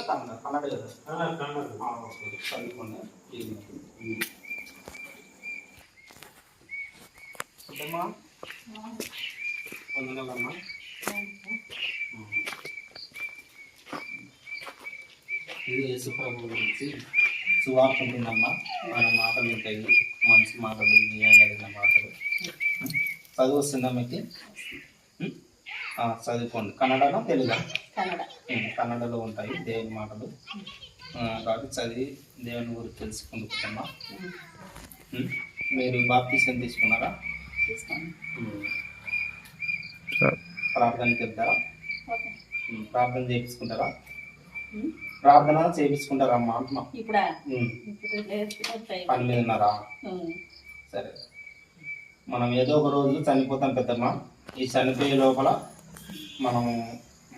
కన్నడ కన్నడ కదా. చదువుకోండి. వందనాలమ్మా. ఇది గురించి సువార్త మన మాటలు ఉంటాయి మంచి మాటలు కలిగిన మాటలు. చదువు వస్తుందా మీకు? చదువుకోండి. కన్నడనా తెలుగా కన్నడ కన్నడలో ఉంటాయి దేవుని మాటలు ఆ, కాబట్టి చదివి దేవుని గురించి తెలుసుకుంటున్నామా ఉం? మీరు బాప్తీసం తీసుకున్నారా. ప్రార్థనకి వెళ్తారా ఉం, ప్రార్థన చేయించుకుంటారా? ప్రార్థన చేయించుకుంటారా అమ్మా అంటున్నా ఇప్పుడా ఉం. ఇప్పుడు లేదు టైం. పని మీద ఉన్నారా. సరే మనం ఏదో ఒక రోజు చనిపోతాం పెద్దమ్మ ఈ చనిపోయే లోపల మనం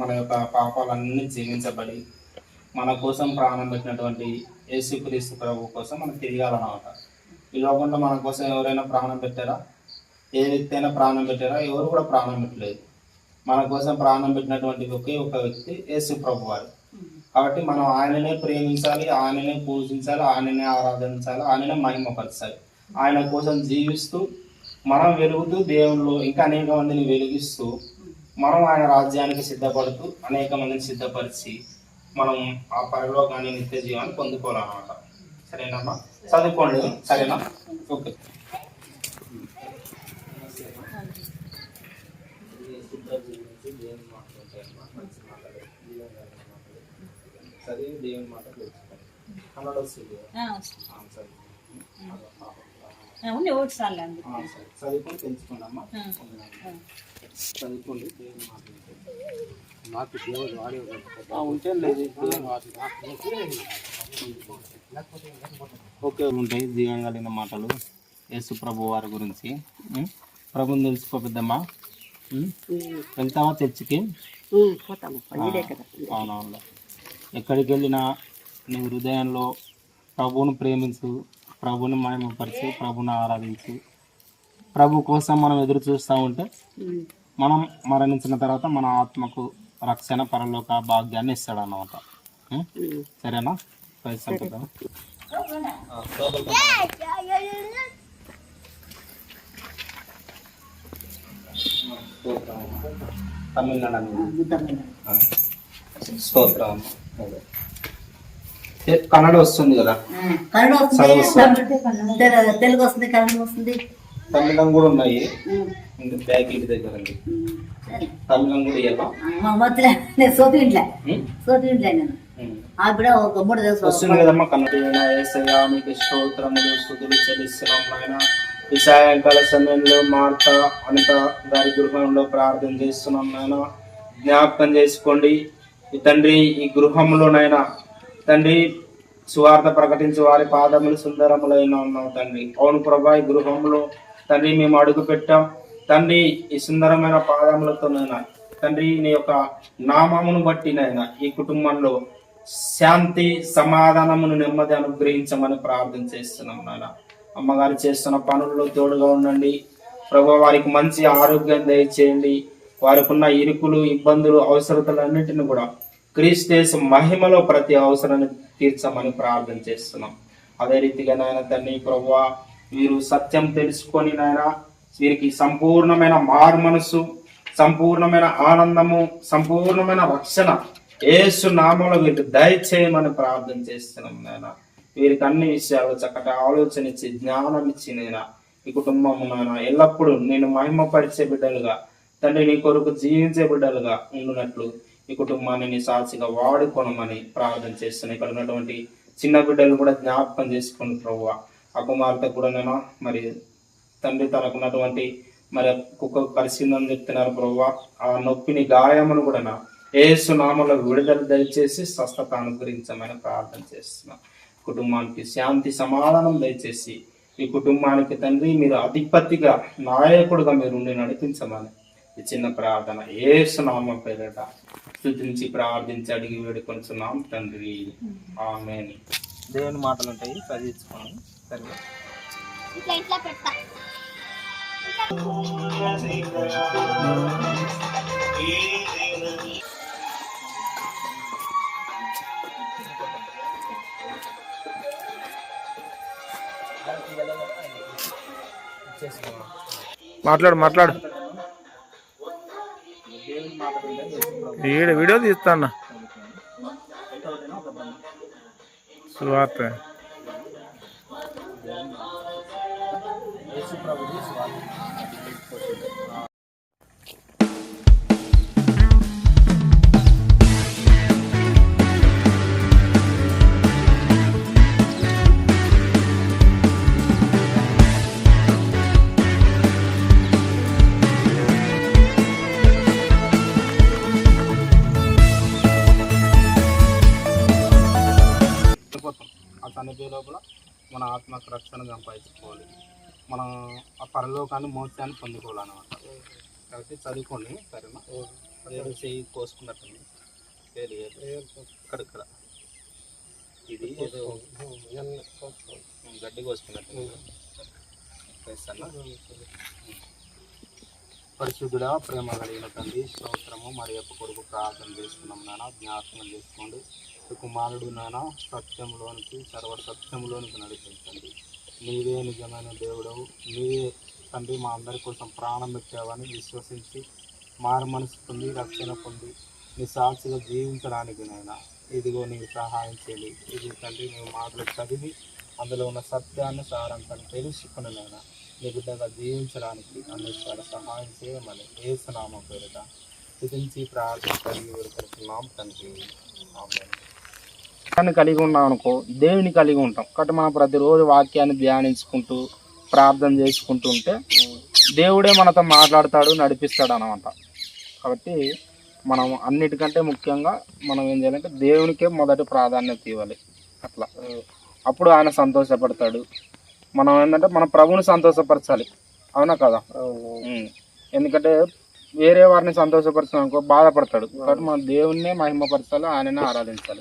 మన యొక్క పాపాలన్నీ జీవించబడి మన కోసం ప్రాణం పెట్టినటువంటి యేసుక్రీస్తు ప్రభు కోసం మనం తిరగాలన్నమాట. ఈ లోకంలో మన కోసం ఎవరైనా ప్రాణం పెట్టారా? ఏ వ్యక్తి అయినా ప్రాణం పెట్టారా? ఎవరు కూడా ప్రాణం పెట్టలేదు. మన కోసం ప్రాణం పెట్టినటువంటి ఒకే ఒక వ్యక్తి యేసు ప్రభు వారు. కాబట్టి మనం ఆయననే ప్రేమించాలి ఆయననే పూజించాలి ఆయననే ఆరాధించాలి ఆయననే మహిమపరచాలి. ఆయన కోసం జీవిస్తూ మనం వెలుగుతూ దేవుళ్ళు ఇంకా అనేక మందిని వెలిగిస్తూ మనం ఆయన రాజ్యానికి సిద్ధపడుతూ అనేక మందిని సిద్ధపరిచి మనం ఆ పరలోకాన్ని నిత్య జీవాన్ని పొందుకోవాలన్నమాట. సరేనమ్మా? చదువుకోండి. సరేనా? ఓకే. చదివి దేవుని మాట తెలుసుకోండి కన్నడ వస్తుంది సరే. చదువుకొని. చదువుకోండి. మాకు దేవుడు వాడే ఉంటే లేదు. ఓకే ఉంటాయి జీవం కలిగిన మాటలు. యేసు ప్రభు వారి గురించి? ప్రభుని తెలుసుకోపిద్దమ్మా ఉం? వెళ్తావా చర్చికి? అవునవును ఎక్కడికి వెళ్ళినా నీ హృదయంలో ప్రభువును ప్రేమించు. ప్రభుని మహిమపరిచి ప్రభుని ఆరాధించు ప్రభు కోసం మనం ఎదురు చూస్తూ ఉంటే మనం మరణించిన తర్వాత మన ఆత్మకు రక్షణ పరలోక భాగ్యాన్ని ఇస్తాడు అన్నమాట? సరేనా. తమిళనాడు. స్తోత్రం కన్నడ వస్తుంది కదా. కన్నడ తెలుగు వస్తుంది కన్నడ వస్తుంది. తమిళం కూడా ఉన్నాయి. బ్యాగ్ ఇంటి దగ్గర తమిళం కూడా ఇవ్వాలా సోతి ఇంట్లో. సోతి ఇంట్లో నేను. వస్తుంది కదమ్మా కన్నడ ఏసయ్యా నీకు స్తోత్రములు ఈ సాయంకాల సమయంలో మార్త అనిత గారి గృహంలో ప్రార్థన చేస్తున్నాం నాయన. జ్ఞాపకం చేసుకోండి. తండ్రి ఈ గృహంలోనైనా తండ్రి సువార్త ప్రకటించి వారి పాదములు సుందరములైన ఉన్నావు తండ్రి. అవును ప్రభా ఈ గృహంలో తండ్రి మేము అడుగు పెట్టాం తండ్రి ఈ సుందరమైన పాదములతోనైనా తండ్రి నీ యొక్క నామమును బట్టి నైనా ఈ కుటుంబంలో శాంతి సమాధానమును నెమ్మది అనుగ్రహించమని ప్రార్థన చేస్తున్నాం నాయన. అమ్మగారు చేస్తున్న పనుల్లో తోడుగా ఉండండి. ప్రభు వారికి మంచి ఆరోగ్యం దయచేయండి. వారికి ఉన్న ఇరుకులు ఇబ్బందులు అవసరతలన్నింటిని కూడా క్రీస్తు మహిమలో ప్రతి అవసరాన్ని తీర్చమని ప్రార్థన చేస్తున్నాం. అదే రీతిగా నాయన తండ్రి ప్రభు వీరు సత్యం తెలుసుకొని నాయన వీరికి సంపూర్ణమైన మారు మనసు సంపూర్ణమైన ఆనందము సంపూర్ణమైన రక్షణ ఏసు నామంలో వీరికి దయచేయమని ప్రార్థన చేస్తున్నాం నాయన. వీరికి అన్ని విషయాలు చక్కటి ఆలోచన ఇచ్చి జ్ఞానం ఇచ్చి నేను ఈ కుటుంబం నాయన ఎల్లప్పుడూ నేను మహిమపరిచే బిడ్డలుగా తండ్రి నీ కొరకు జీవించే బిడ్డలుగా ఉండునట్లు ఈ కుటుంబాన్ని నీ సాక్షిగా వాడుకోనమని ప్రార్థన చేస్తున్నాను ఇక్కడ ఉన్నటువంటి చిన్న బిడ్డలు కూడా జ్ఞాపకం చేసుకోండి ప్రభు ఆ కుమార్తె కూడా నేను మరి తండ్రి తనకున్నటువంటి మరి కుక్క పరిశీలన చెప్తున్నారు ప్రభు ఆ నొప్పిని గాయమును కూడా నా ఏసు విడుదల దయచేసి స్వస్థత అనుగ్రహించమని ప్రార్థన చేస్తున్నాం. కుటుంబానికి శాంతి సమాధానం దయచేసి ఈ కుటుంబానికి తండ్రి మీరు అధిపతిగా నాయకుడుగా మీరు ఉండి నడిపించమని ఈ చిన్న ప్రార్థన ఏసు నామం పేరట స్థుతించి ప్రార్థించి అడిగి వేడుకొంచున్నాం తండ్రి. ఆమె దేవుని మాటలు ఉంటాయి చదివించుకోండి సరే మాట్లాడు మాట్లాడు. ఈడ వీడియో తీస్తాను? సువార్త యేసు మన ఆత్మకు రక్షణ సంపాదించుకోవాలి. మనం ఆ పరలోకాన్ని మోక్షాన్ని పొందుకోవాలన్నమాట. కాబట్టి చదువుకోండి సరేనా? ఏదో చెయ్యి కోసుకున్నట్టుంది. లేదు ఇక్కడ ఇక్కడ ఇది ఏదో గడ్డి కోసుకున్నట్టు చేస్తాను పరిశుద్ధుడా ప్రేమ కలిగిన తండ్రి స్తోత్రము మరి యొక్క కొడుకు ప్రార్థన చేస్తున్నాం నాన్న. జ్ఞాపకం చేసుకోండి. కుమారుడు నానా సత్యంలోనికి సర్వసత్యంలోనికి నడిపించండి. నీవే నిజమైన దేవుడవు. నీవే తండ్రి మా అందరి కోసం ప్రాణం పెట్టావని విశ్వసించి మారు మనసు పొంది రక్షణ పొంది నీ సాక్షిగా జీవించడానికి నైనా ఇదిగో నీవు సహాయం చేయాలి ఇది తండ్రి నువ్వు మాటలు చదివి అందులో ఉన్న సత్యాన్ని సారాంశాన్ని తెలుసుకుని నైనా నీ బిడ్డగా జీవించడానికి అన్నిసారి సహాయం చేయమని ఏసునామం పేరుట స్థితించి ప్రార్థన కలిగి వేడుకుంటున్నాం తండ్రి. ఆమె వాక్యాన్ని కలిగి ఉన్నాం అనుకో దేవుని కలిగి ఉంటాం. కాబట్టి మనం ప్రతిరోజు వాక్యాన్ని ధ్యానించుకుంటూ ప్రార్థన చేసుకుంటూ ఉంటే దేవుడే మనతో మాట్లాడతాడు నడిపిస్తాడు అనమాట కాబట్టి మనం అన్నిటికంటే ముఖ్యంగా మనం ఏం చేయాలంటే దేవునికే మొదటి ప్రాధాన్యత ఇవ్వాలి. అట్లా. అప్పుడు ఆయన సంతోషపడతాడు. మనం ఏంటంటే మన ప్రభుని సంతోషపరచాలి. అవునా కదా? ఎందుకంటే వేరే వారిని సంతోషపరచాలి అనుకో బాధపడతాడు. కాబట్టి మన దేవుణ్ణే మహిమపరచాలి ఆయననే ఆరాధించాలి.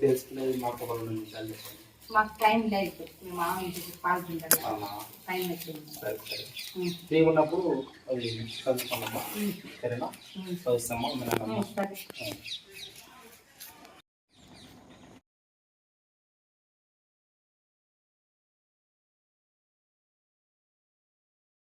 తెలుసుకునేది మాకు ఒక రెండు నిమిషాలు చెప్పండి మాకు టైం లేదు. మేము మామ ఇంటికి పాల్గొంటారు. అవునా? టైం వచ్చింది ఫ్రీ ఉన్నప్పుడు అది సరేనా? చదువుతామా